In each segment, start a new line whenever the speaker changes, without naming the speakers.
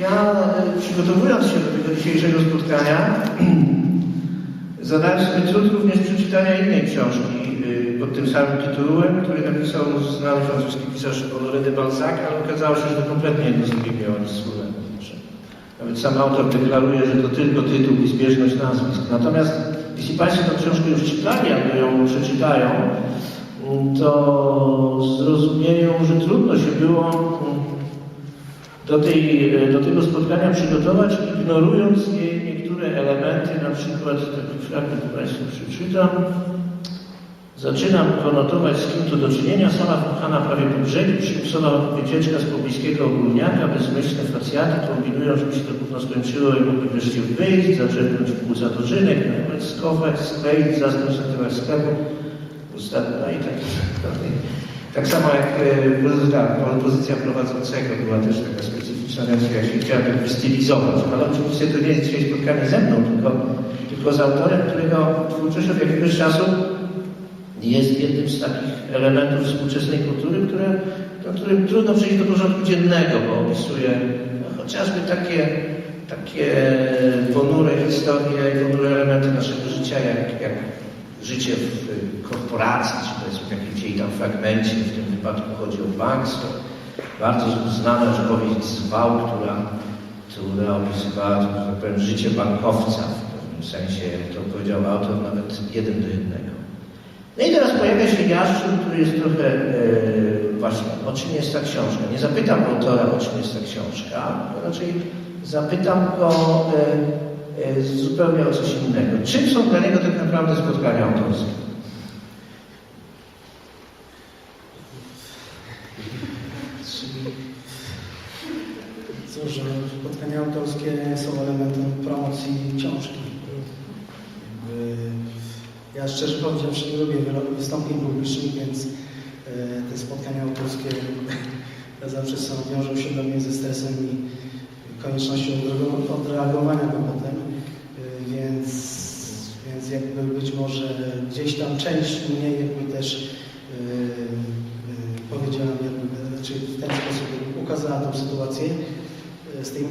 Ja e, przygotowując się do tego dzisiejszego spotkania, zadałem sobie trud również przeczytania innej książki y, pod tym samym tytułem, który napisał znany francuski pisarz Honoré de Balzac, ale okazało się, że to kompletnie jedno z drugim miało nic wspólnego. Nawet sam autor deklaruje, że to tylko tytuł i zbieżność nazwisk. Natomiast jeśli Państwo tę książkę już czytali albo ją przeczytają, to zrozumieją, że trudno się było do, tej, do tego spotkania przygotować, ignorując jej niektóre elementy, na przykład taki fragment Państwu przeczytam. Zaczynam konotować, z kim tu do czynienia. Sama wpchana prawie po brzegi, przymusowa wycieczka z pobliskiego ogólniaka, bezmyślne facjaty kombinują, żeby się to gówno skończyło i mogli wreszcie wyjść, zaczerpnąć płuca dożynek, nawet skować, skleić, zasnąć na tyłach sklepu. Ostatnio, no i tak, tak samo jak e, pozycja prowadzącego była też taka się chciałem tak wystylizować. Ale oczywiście to nie jest dzisiaj spotkanie ze mną, tylko, tylko z autorem, którego twórczość od jakiegoś czasu jest jednym z takich elementów współczesnej kultury, które, do trudno przejść do porządku dziennego, bo opisuje no, chociażby takie, takie ponure historie i ponure elementy naszego życia, jak, jak życie w korporacji, czy powiedzmy w jakimś jej tam fragmencie, w tym wypadku chodzi o bank, bardzo znana już powieść Zwał, która, która opisywała, że tak powiem, życie bankowca w pewnym sensie, jak to powiedział autor, nawet jeden do jednego. No i teraz pojawia się Jaszczur, który jest trochę e, właśnie, o czym jest ta książka. Nie zapytam autora, o czym jest ta książka, raczej zapytam go e, e, zupełnie o coś innego. Czym są dla niego tak naprawdę spotkania autorskie?
Cóż, że spotkania autorskie są elementem promocji książki. Ja szczerze powiedziawszy nie lubię wystąpień publicznych, więc e, te spotkania autorskie zawsze są, wiążą się dla mnie ze stresem i koniecznością odreago- odreagowania go potem. E, Więc, więc jakby być może gdzieś tam część mnie jakby też e, powiedziała, jakby, znaczy w ten sposób ukazała tą sytuację e, z tej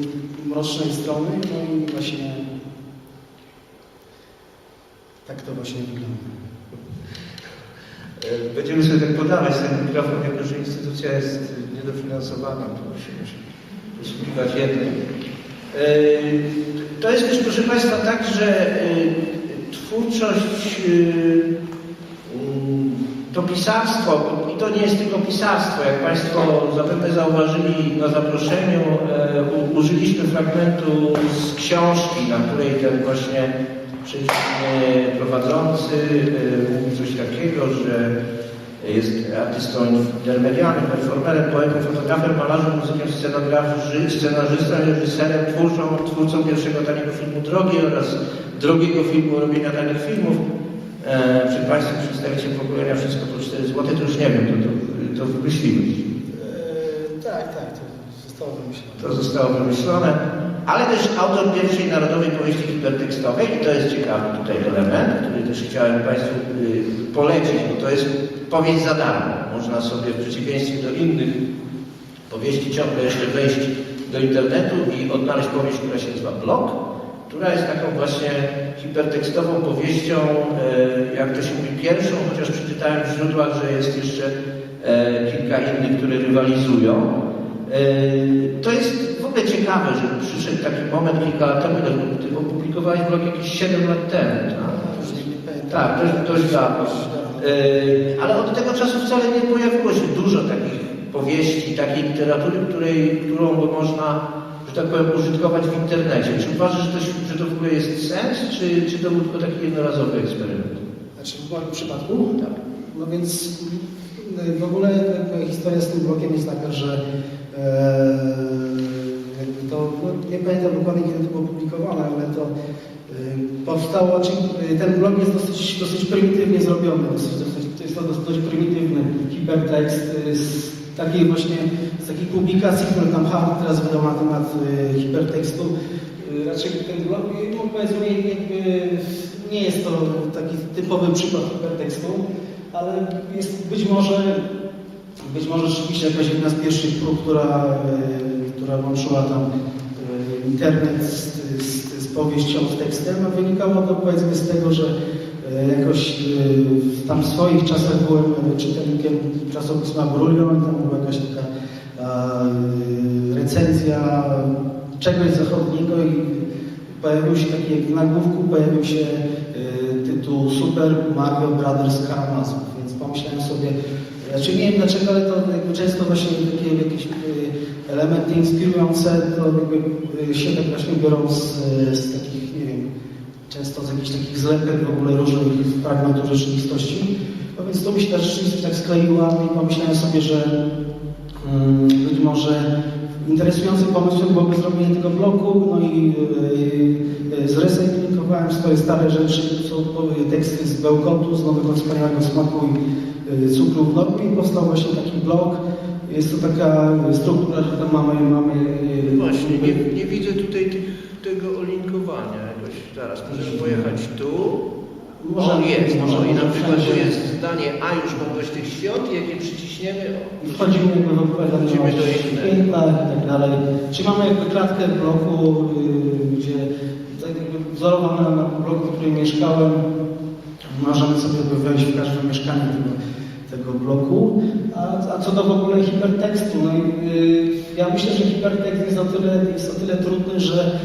mrocznej strony, no i właśnie tak to właśnie wygląda.
E, Będziemy sobie tak podawać ten mikrofon, jako że instytucja jest niedofinansowana, to musimy się posługiwać jednym. E, To jest też, proszę Państwa, tak, że twórczość, to pisarstwo, i to nie jest tylko pisarstwo, jak Państwo zapewne zauważyli na zaproszeniu, e, użyliśmy fragmentu z książki, na której ten właśnie prowadzący e, mówi coś takiego, że jest artystą intermedialnym, performerem, poetą, fotografem, malarzem, muzykiem, scenografem, scenarzystą, reżyserem, twórcą, twórcą pierwszego taniego filmu Drogi oraz drugiego filmu robienia tanich filmów. E, przed Państwem przedstawiciel pokolenia Wszystko po 4 zł, to już nie wiem, to, to, to wymyśliłeś.
E, tak, tak, to zostało wymyślone.
To zostało wymyślone, ale też autor pierwszej narodowej powieści hipertekstowej i to jest ciekawy tutaj element, który też chciałem Państwu y, polecić, bo to jest powieść za darmo. Można sobie w przeciwieństwie do innych powieści ciągle jeszcze wejść do internetu i odnaleźć powieść, która się nazywa Blog, która jest taką właśnie hipertekstową powieścią, e, jak to się mówi, pierwszą, chociaż przeczytałem w źródłach, że jest jeszcze e, kilka innych, które rywalizują. E, To jest w ogóle ciekawe, że przyszedł taki moment kilka lat temu, ty opublikowałeś blog jakieś 7 lat temu, tak? Tak, dość, dość dawno. Ale od tego czasu wcale nie pojawiło się dużo takich powieści, takiej literatury, której, którą by można, tak powiem, użytkować w internecie. Czy uważasz, że to, że to w ogóle jest sens, czy, czy to był tylko taki jednorazowy eksperyment?
Znaczy w moim przypadku?
Tak.
No więc mm, w ogóle jakby historia z tym blokiem jest taka, że e, to, no, nie pamiętam dokładnie kiedy to było publikowane, ale to e, powstało, czyli e, ten blog jest dosyć, dosyć prymitywnie zrobiony, dosyć, dosyć, to jest to dosyć, prymitywny hipertekst e, z takiej właśnie, takiej publikacji, które tam Harvard teraz wydał na temat e, hipertekstu. E, Raczej ten blog, no powiedzmy, jakby nie jest to taki typowy przykład hipertekstu, ale jest być może, być może rzeczywiście jakaś jedna z pierwszych prób, która, e, która łączyła tam internet z, z, z powieścią, z tekstem, a wynikało to powiedzmy z tego, że e, jakoś tam w swoich czasach byłem czytelnikiem czasopisma Brulio i tam była jakaś taka recenzja czegoś zachodniego i pojawił się taki, jak w nagłówku pojawił się e, tytuł Super Mario Brothers Karamazów, więc pomyślałem sobie, znaczy nie wiem dlaczego, ale to jakby często właśnie takie jakieś e, elementy inspirujące, to jakby e, się tak właśnie biorą z, z takich, nie wiem, często z jakichś takich zlepek w ogóle różnych fragmentów rzeczywistości. No więc to mi się ta rzeczywistość tak skleiła i pomyślałem sobie, że mm, być może interesującym pomysłem byłoby zrobienie tego bloku, no i yy, swoje stare rzeczy, są to teksty z Bełkotu, z Nowego Wspaniałego Smaku i Cukru w Norku i powstał właśnie taki blok. Jest to taka struktura, że tam mamy, mamy yy,
Właśnie, nie, nie widzę tutaj tego olinkowania jakoś. Zaraz, możemy pojechać tu.
Może-
o, jest.
może-
I na przykład
wszędzie.
jest zdanie A już mądrość tych świąt i jak je przyciśniemy,
wchodzimy
Wchodzimy do
o
innych.
świętach i tak dalej. Czyli mamy jakby klatkę bloku, yy, gdzie tak jakby wzorowana na bloku, w którym mieszkałem, możemy sobie jakby wejść w każde mieszkanie tego, tego bloku. A, a co do w ogóle hipertekstu, no i yy, ja myślę, że hipertekst jest o tyle, jest o tyle trudny, że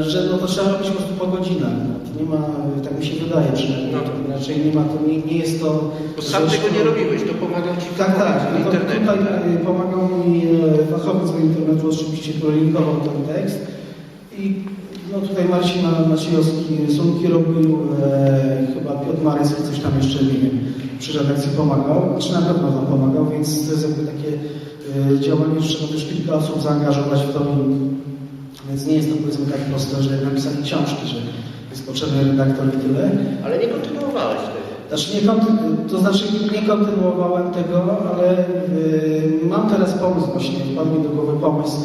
że no to trzeba robić po prostu po godzinach. No, nie ma, tak mi się wydaje przynajmniej,
No
raczej nie ma, to nie, nie jest to...
bo sam tego nie robiłeś, to pomagał Ci
tak, tak. No to tutaj
tak?
e, pomagał mi e, fachowiec z internetu, oczywiście, który linkował ten tekst. I no tutaj Marcin Maciejowski Sunki robił, e, chyba Piotr Marycki coś tam jeszcze, nie wiem, przy redakcji pomagał, czy na pewno tam pomagał, więc to jest jakby takie e, działanie, że trzeba też kilka osób zaangażować w to. Więc nie jest to powiedzmy tak proste, że napisanie książki, że jest potrzebny redaktor i tyle.
Ale nie kontynuowałeś tego.
Znaczy nie to znaczy nie kontynuowałem tego, ale y, mam teraz pomysł właśnie, wpadł mi do głowy pomysł,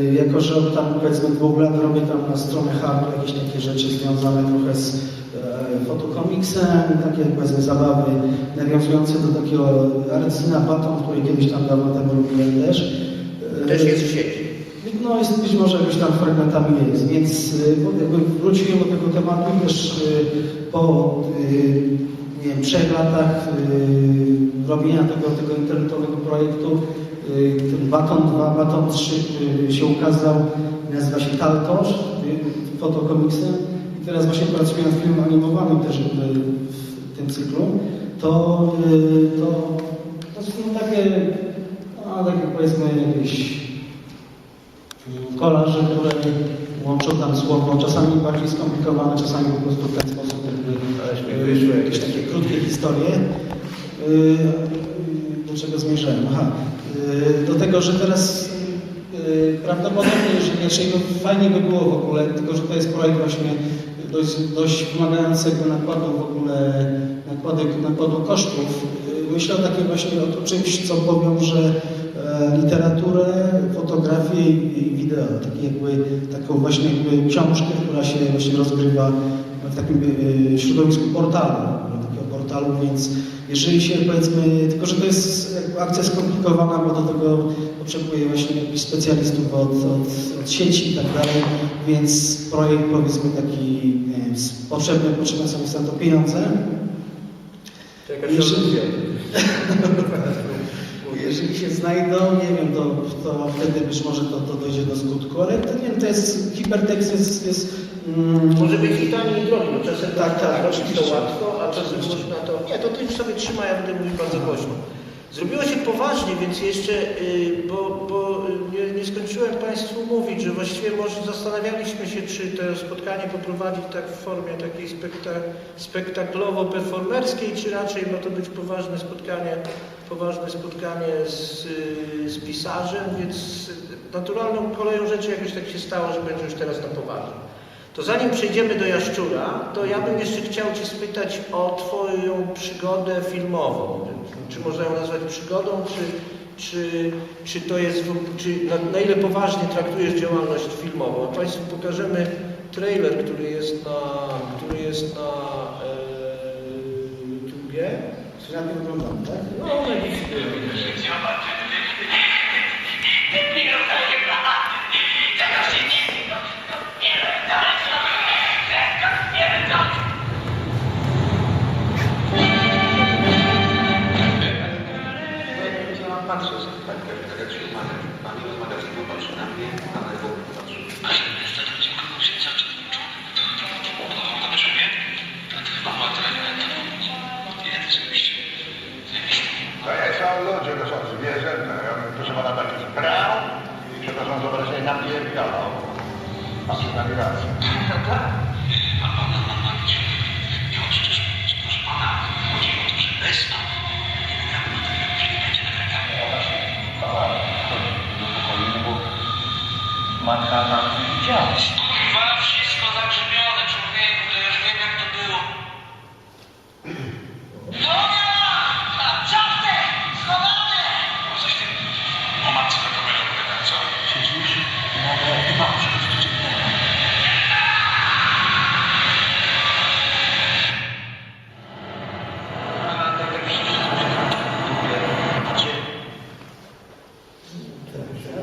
y, jako że od tam powiedzmy dwóch lat robię tam na stronę Hub jakieś takie rzeczy związane trochę z e, fotokomiksem, takie powiedzmy zabawy nawiązujące do takiego Arcyna Baton, który kiedyś tam dawno temu robiłem też. Y,
Też jest w sieci.
No jest być może jakoś tam fragmentami jest, więc jakby wróciłem do tego tematu też y, po y, nie wiem, trzech latach y, robienia tego, tego internetowego projektu. Ten Baton 2, Baton 3 który się ukazał, nazywa się Taltosz, y, fotokomiksem. I teraz właśnie pracuję nad filmem animowanym też w tym cyklu. To, to, to są takie, no, takie powiedzmy jakieś kolaże, które łączą tam słowo, czasami bardziej skomplikowane, czasami po prostu w ten sposób jakby, e, jakieś takie krótkie historie. E, Do czego zmierzałem? Aha, e, do tego, że teraz prawdopodobnie, jeżeli raczej no, fajnie by było w ogóle, tylko że to jest projekt właśnie dość, dość wymagającego nakładu w ogóle, nakładu, nakładu kosztów. Myślę o takim właśnie o czymś, co powiąże e, literaturę, fotografię i, i wideo. Taki jakby, taką właśnie jakby książkę, która się właśnie rozgrywa w takim e, środowisku portalu, takiego portalu, więc jeżeli się powiedzmy, tylko że to jest akcja skomplikowana, bo do tego potrzebuje właśnie jakichś specjalistów od, od, od sieci i tak dalej, więc projekt powiedzmy taki wiem, potrzebny, potrzebne są są to pieniądze.
Jakaś solucja.
Jeżeli się znajdą, nie wiem, to, to wtedy być może to, to dojdzie do skutku, ale to, nie wiem, to jest, hipertekst jest, jest mm,
Może być i taniej i drogi, bo czasem
Tak, tak,
robić to łatwo, a czasem można to... Nie, to ty sobie trzymaj, ja będę mówił bardzo głośno. Zrobiło się poważnie, więc jeszcze, y, bo, bo y, nie, nie skończyłem Państwu mówić, że właściwie może zastanawialiśmy się, czy to spotkanie poprowadzić tak w formie takiej spekta, spektaklowo-performerskiej, czy raczej ma to być poważne spotkanie, poważne spotkanie z, y, z pisarzem, więc naturalną koleją rzeczy jakoś tak się stało, że będzie już teraz na poważnie. To zanim przejdziemy do Jaszczura, to ja bym jeszcze chciał Cię spytać o Twoją przygodę filmową. Czy można ją nazwać przygodą, czy, czy, czy to jest, czy na, na ile poważnie traktujesz działalność filmową? Państwu pokażemy trailer, który jest na, który jest na e, YouTubie.
Czy ja nie wyglądam, tak?
No, na liście.
Tak, tak, tak jak się umaga. Pani od magazynu patrzy na mnie, a na jego patrzy. A się niestety dziękuję się za To też mnie? Mama trenera to jest rzeczywiście.
To nie są ludzie, to są zwierzęta. Ja bym, proszę pana, taki brał i przepraszam za wyrażenie, napierdalał. A przynajmniej rację.
Tak. A pana? Nie oczywiście, proszę pana, chodzi o to, że bez
Do pokoju, no bo matka nas nie widziała.
Kurwa, wszystko zagrzybione, człowieku, to już wiem jak to było. Coś ty o matce na kamerę opowiadałem, co? Siedzisz i nagle chyba muszę wrócić A tak jak wszyscy Gdzie?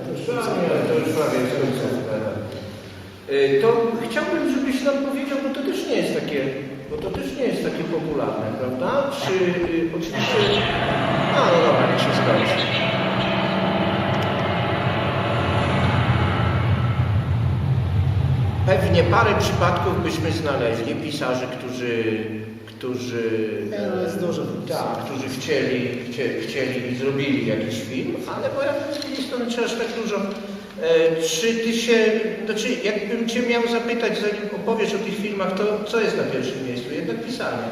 To już prawie, to już prawie jest końcówka. tak. Y, To chciałbym, żebyś nam powiedział, bo to też nie jest takie, bo to też nie jest takie popularne, prawda? Czy y, oczywiście... A, no dobra, niech się skończy. Pewnie parę przypadków byśmy znaleźli pisarzy, którzy, którzy,
no dużo.
tak, którzy chcieli, chcieli, chcieli i zrobili jakiś film, ale bo ja z drugiej strony czy aż tak dużo. E, czy ty się, znaczy jakbym cię miał zapytać, zanim opowiesz o tych filmach, to co jest na pierwszym miejscu? Jednak pisanie.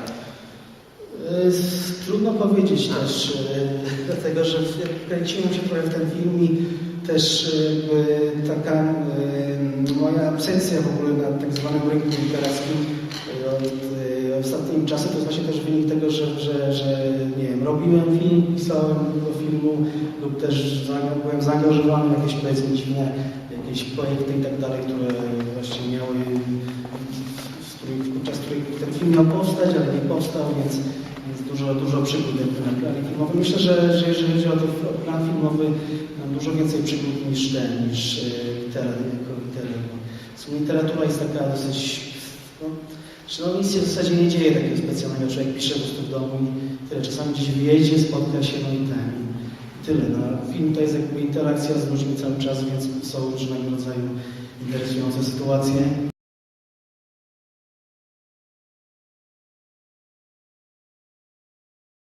Y, Trudno powiedzieć też, y, dlatego że kręciłem się trochę w ten film i też taka moja absencja w ogóle na tak zwanym rynku literackim od y, ostatnim czasem to jest właśnie też wynik tego, że, że, że nie wiem, robiłem film, pisałem do filmu lub też byłem zaangażowany w jakieś powiedzmy dziwne jakieś projekty i tak dalej, które właśnie miały z których, podczas których ten film miał powstać, ale nie powstał, więc, więc dużo, dużo przygód na planie filmowym. Myślę, że, że jeżeli chodzi o ten plan filmowy, dużo więcej przygód niż ten, niż e, literatura, jako sumie literatura jest taka dosyć, no, że no nic się w zasadzie nie dzieje takiego specjalnego. Człowiek pisze po prostu w domu i tyle. Czasami gdzieś wyjedzie, spotka się, no i ten. I tyle. No, film to jest jakby interakcja z ludźmi cały czas, więc są różnego rodzaju interesujące sytuacje.